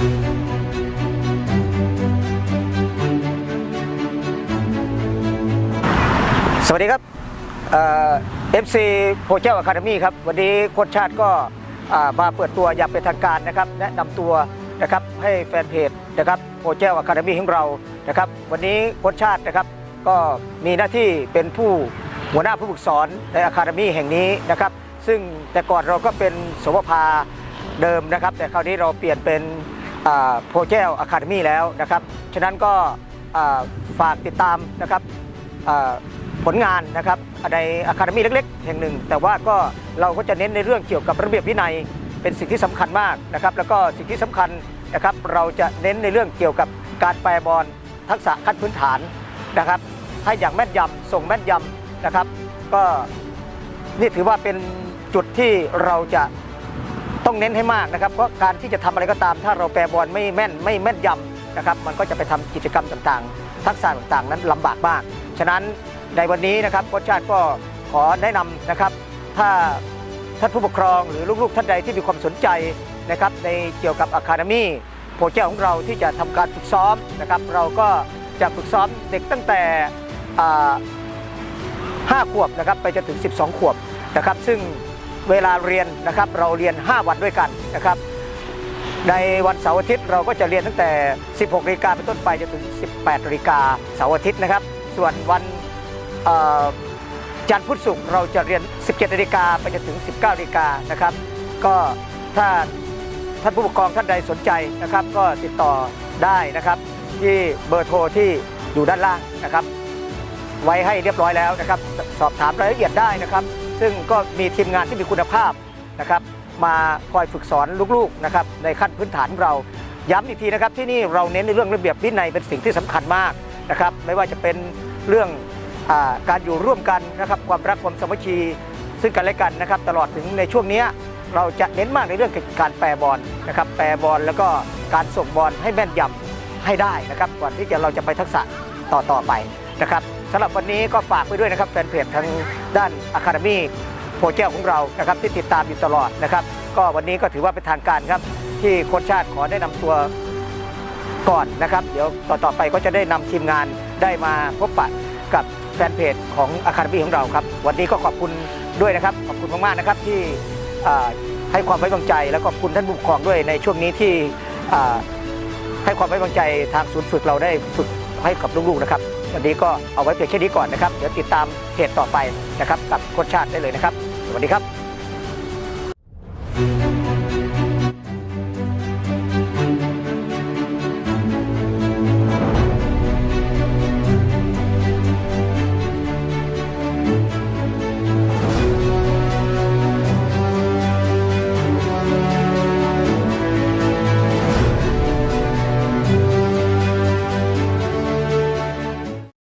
สวัสดีครับเอฟซีโพเจลอะคาเดมี่ครับ วันนี้โค้ชชาติก็มาเปิดตัวอย่างเป็นทางการนะครับ แนะนำตัวนะครับให้แฟนเพจนะครับโพเจลอะคาเดมี่ของเรานะครับ วันนี้โค้ชชาตินะครับก็มีหน้าที่เป็นผู้หัวหน้าผู้ฝึกสอนในอะคาเดมี่แห่งนี้นะครับ ซึ่งแต่ก่อนเราก็เป็นสวภาเดิมนะครับ แต่คราวนี้เราเปลี่ยนเป็น โพเจลอะคาเดมี่แล้วนะครับ ฉะนั้นก็ฝากติดตามนะครับผลงานนะครับในอะคาเดมี่เล็กๆ แห่งหนึ่ง แต่ว่าก็เราก็จะเน้นในเรื่องเกี่ยวกับระเบียบวินัย เป็นสิ่งที่สำคัญมากนะครับ แล้วก็สิ่งที่สำคัญนะครับ เราจะเน้นในเรื่องเกี่ยวกับการแปรบอลทักษะขั้นพื้นฐานนะครับให้อย่างแม่นยำส่งแม่นยำนะครับ ก็นี่ถือว่าเป็นจุดที่เราจะ ต้องเน้นให้มากนะครับ เพราะการที่จะทำอะไรก็ตาม ถ้าเราแปรบอลไม่แม่นไม่แม่นยำนะครับ มันก็จะไปทำกิจกรรมต่างๆ ทักษะต่างๆ นั้นลำบากมาก ฉะนั้นในวันนี้นะครับโค้ชชาติก็ขอแนะนำนะครับ ถ้าท่านผู้ปกครองหรือลูกๆ ท่านใดที่มีความสนใจนะครับในเกี่ยวกับอะคาเดมี่โปรเจกต์ของเราที่จะทำการฝึกซ้อมนะครับ เราก็จะฝึกซ้อมเด็กตั้งแต่5ขวบนะครับไปจนถึง 12 ขวบนะครับ ซึ่ง เวลาเรียนนะครับเราเรียน 5 วันด้วยกันนะครับ ในวันเสาร์อาทิตย์เราก็จะเรียนตั้งแต่ 16นาฬิกาเป็นต้นไปจนถึง 18นาฬิกาเสาร์อาทิตย์นะครับ ส่วนวันจันทร์พุธศุกร์เราจะเรียน 17นาฬิกาไปจนถึง 19นาฬิกานะครับ ก็ถ้าท่านผู้ปกครองท่านใดสนใจนะครับ ก็ติดต่อได้นะครับ ที่เบอร์โทรที่อยู่ด้านล่างนะครับ ไว้ให้เรียบร้อยแล้วนะครับ สอบถามรายละเอียดได้นะครับ ซึ่งก็มีทีมงานที่มีคุณภาพนะครับมาคอยฝึกสอนลูกๆนะครับในขั้นพื้นฐานเราย้ำอีกทีนะครับที่นี่เราเน้นในเรื่องระเบียบวินัยเป็นสิ่งที่สำคัญมากนะครับไม่ว่าจะเป็นเรื่องอการอยู่ร่วมกันนะครับความรักความสามัคคีซึ่งกันและกันนะครับตลอดถึงในช่วงนี้เราจะเน้นมากในเรื่องการแปรบอลนะครับแปรบอลแล้วก็การส่งบอลให้แม่นยำให้ได้นะครับก่อนที่จะเราจะไปทักษะต่อต่อไปนะครับ สำหรับวันนี้ก็ฝากไปด้วยนะครับแฟนเพจทางด้านอะคาเดมี่โปรเจกต์ของเรานะครับที่ติดตามอยู่ตลอดนะครับ ก็วันนี้ก็ถือว่าเป็นทางการครับ ที่โค้ชชาติขอได้นำตัวก่อนนะครับ เดี๋ยวต่อต่อไปก็จะได้นำทีมงานได้มาพบปะกับแฟนเพจของอะคาเดมี่ของเราครับ วันนี้ก็ขอบคุณด้วยนะครับ ขอบคุณมากๆนะครับที่ให้ความไว้วางใจ และขอบคุณท่านผู้ปกครองด้วยในช่วงนี้ที่ให้ความไว้วางใจทางศูนย์ฝึกเราได้ฝึกให้กับลูกๆนะครับ วันนี้ก็เอาไว้เพียงแค่นี้ก่อนนะครับ เดี๋ยวติดตามเพจต่อไปนะครับกับโคชชาติได้เลยนะครับ สวัสดีครับ